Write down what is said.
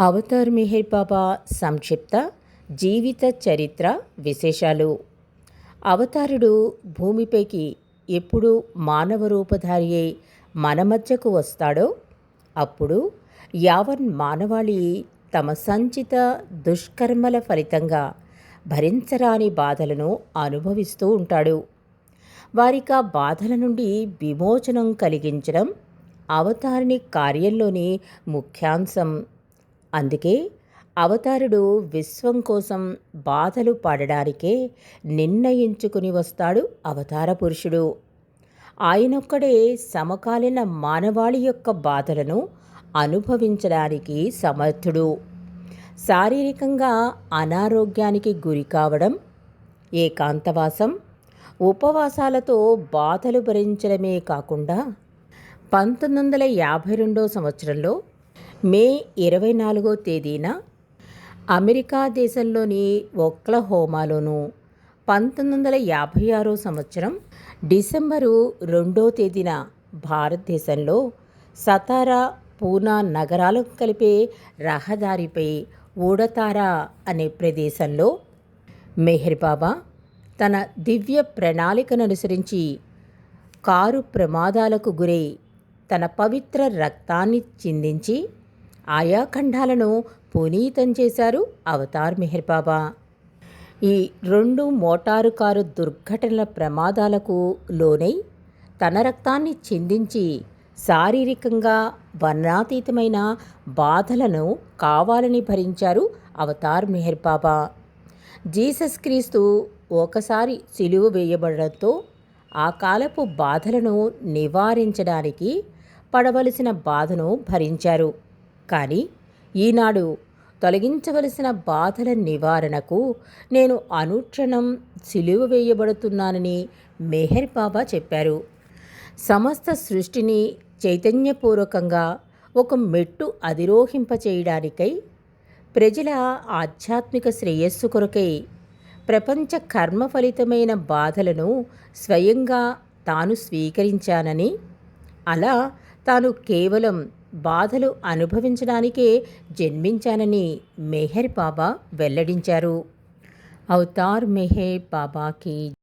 Avatar Mihir బాబా సంక్షిప్త జీవిత చరిత్ర విశేషాలు. అవతారుడు భూమిపైకి ఎప్పుడు మానవ రూపధారి అయి మన మధ్యకు వస్తాడో అప్పుడు యావన్ మానవాళి తమ సంచిత దుష్కర్మల ఫలితంగా భరించరాని బాధలను అనుభవిస్తూ ఉంటాడు. వారికి ఆ బాధల నుండి విమోచనం కలిగించడం అవతారిని కార్యంలోని ముఖ్యాంశం. అందుకే అవతారుడు విశ్వం కోసం బాధలు పడడానికే నిర్ణయించుకుని వస్తాడు అవతార పురుషుడు. ఆయనొక్కడే సమకాలీన మానవాళి యొక్క బాధలను అనుభవించడానికి సమర్థుడు. శారీరకంగా అనారోగ్యానికి గురి కావడం ఏకాంతవాసం ఉపవాసాలతో బాధలు భరించడమే కాకుండా పంతొమ్మిది వందల యాభై రెండో సంవత్సరంలో మే ఇరవై నాలుగో తేదీన అమెరికా దేశంలోని ఒక్లహోమాలోను పంతొమ్మిది వందల యాభై ఆరో సంవత్సరం డిసెంబరు రెండో తేదీన భారతదేశంలో సతారా పూనా నగరాలకు కలిపే రహదారిపై ఊడతారా అనే ప్రదేశంలో మెహర్ బాబా తన దివ్య ప్రణాళికను అనుసరించి కారు ప్రమాదాలకు గురై తన పవిత్ర రక్తాన్ని చిందించి ఆయా ఖండాలను పునీతం చేశారు అవతార్ మెహర్ బాబా. ఈ రెండు మోటారు కారు దుర్ఘటనల ప్రమాదాలకు లోనై తన రక్తాన్ని చిందించి శారీరకంగా వర్ణాతీతమైన బాధలను కావాలని భరించారు అవతార్ మెహర్ బాబా. జీసస్ క్రీస్తు ఒకసారి సిలువ వేయబడడంతో ఆ కాలపు బాధలను నివారించడానికి పడవలసిన బాధను భరించారు. కానీ ఈనాడు తొలగించవలసిన బాధల నివారణకు నేను అనుక్షణం సిలువ వేయబడుతున్నానని మెహర్ బాబా చెప్పారు. సమస్త సృష్టిని చైతన్యపూర్వకంగా ఒక మెట్టు అధిరోహింపచేయడానికై ప్రజల ఆధ్యాత్మిక శ్రేయస్సు కొరకై ప్రపంచ కర్మ ఫలితమైన బాధలను స్వయంగా తాను స్వీకరించానని అలా తాను కేవలం బాధలు అనుభవించడానికే జన్మించానని మెహర్ బాబా వెల్లడించారు. అవతార్ మెహర్ బాబాకి